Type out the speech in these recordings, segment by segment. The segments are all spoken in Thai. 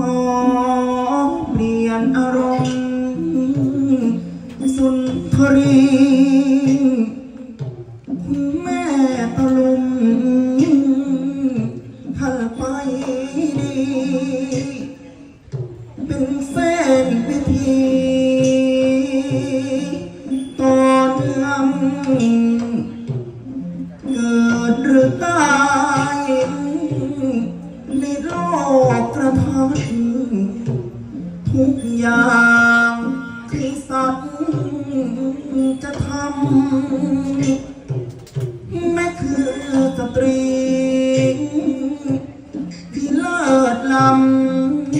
มองเปลี่ยนอารมณ์สุนทรีคุณแม่ตะลุมถ้ไปดี เป็นเส้นพิธีตอนลำ แม่คือสตรี ที่เลิศล้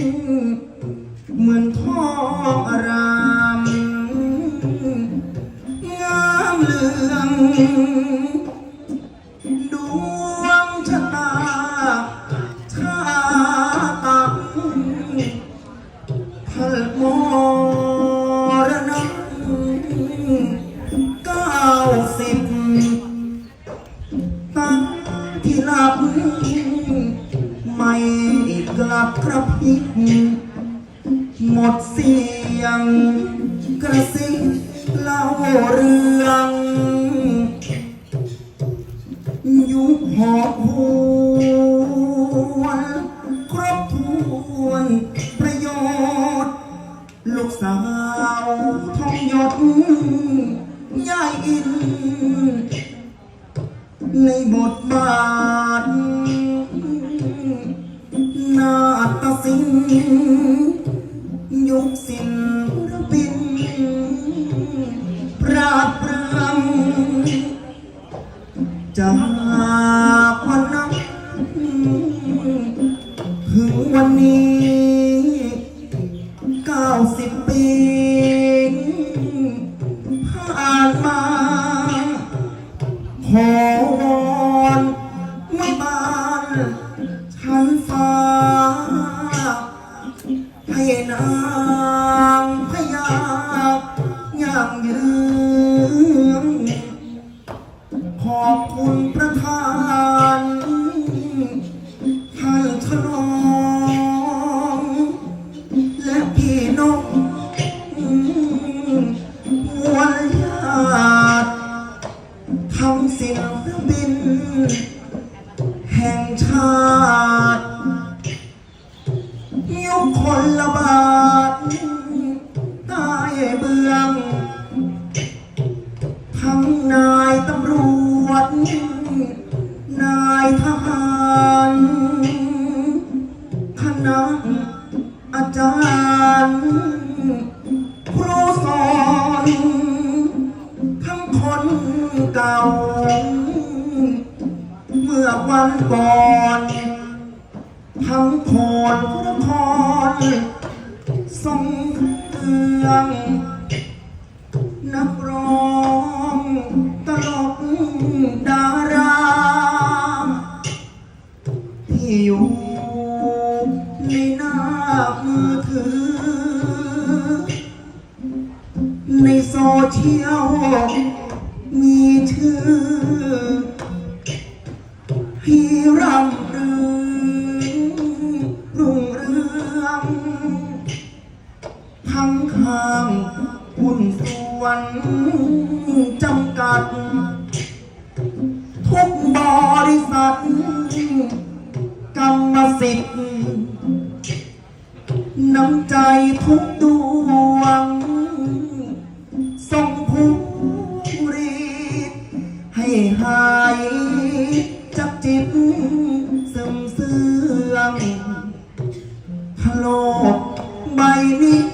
ำเหมือนท้องอารามงามเหลือง กลับกระพริบหมดเสียง กระซิบเล่าเรื่อง ยุคหอบหวนครบถ้วนประโยชน์ ลูกสาวทองหยดยายอิน ในบทบาท ฏศิลป์ยุคศิลปิน ปราดเปรื่องจาก ำศิลปิน แห่งชาติ ยุคคนละบาทใต้เบือง ทั้งนายตำรวจ นายทหารคณะอาจารย์ เก่า เมื่อวันก่อนทั้งโคนพระพรทรงเครื่องนักร้องตลกดาราที่อยู่ในหน้ามือถือ ในโซเชียล มีชื่อพี่ร่ำเรืองรุ่งเรืองทั้งข้างหุ้นส่วนจำกัด ทุกบริษัทกรรมสิทธิ์น้ำใจทุกดวงส่งผู้ โลกใบนี้